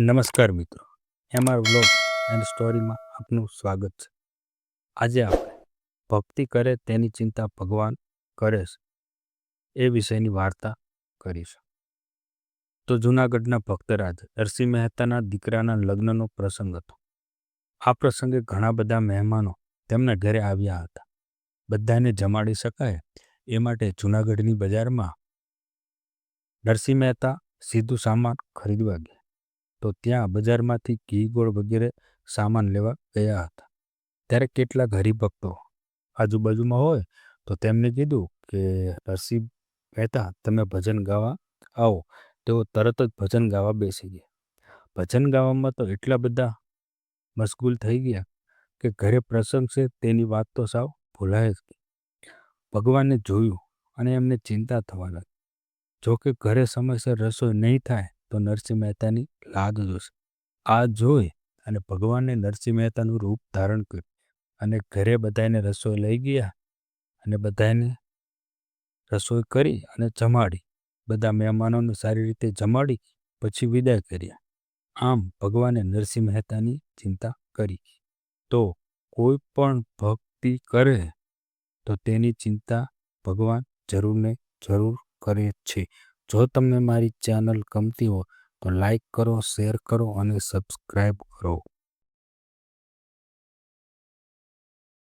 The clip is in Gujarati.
નમસ્કાર મિત્રો. એમઆર વ્લોગ એન્ડ સ્ટોરીમાં આપનું સ્વાગત છે. આજે આપણે ભક્તિ કરે તેની ચિંતા ભગવાન કરે છે એ વિષયની વાર્તા કરીશું. તો જૂનાગઢના ભક્તરાજ નરસિંહ મહેતાના દીકરાના લગ્નનો પ્રસંગ હતો. આ પ્રસંગે ઘણા બધા મહેમાનો તેમના ઘરે આવ્યા હતા. બધાને જમાડી શકાય એ માટે જૂનાગઢની બજારમાં નરસિંહ મહેતા સીધું સામાન ખરીદવા ગયા. તો ત્યાં બજારમાંથી ઘી ગોળ વગેરે સામાન લેવા ગયા હતા. ત્યારે કેટલાક હરિભક્તો આજુબાજુમાં હોય તો તેમને કીધું કે હરસિંહ મહેતા, તમે ભજન ગાવા આવો. તેઓ તરત જ ભજન ગાવા બેસી ગયા. ભજન ગાવામાં તો એટલા બધા મશગુલ થઈ ગયા કે ઘરે પ્રસંગ છે તેની વાત તો સાવ ભૂલાય જ ગઈ. ભગવાને જોયું અને એમને ચિંતા થવા લાગી. જો કે ઘરે સમયસર રસોઈ નહીં થાય તો નરસિંહ મહેતાની લાદ જોશે. આ જોઈ અને ભગવાને નરસિંહ મહેતાનું રૂપ ધારણ કર્યું અને ઘરે બધાને રસોઈ લઈ ગયા અને બધાને રસોઈ કરી અને જમાડી. બધા મહેમાનોને સારી રીતે જમાડી પછી વિદાય કર્યા. આમ ભગવાને નરસિંહ મહેતાની ચિંતા કરી. તો કોઈ પણ ભક્તિ કરે તો તેની ચિંતા ભગવાન જરૂરને જરૂર કરે છે. જો તમને મારી ચેનલ ગમતી હોય તો લાઈક કરો શેર કરો અને સબસ્ક્રાઈબ કરો.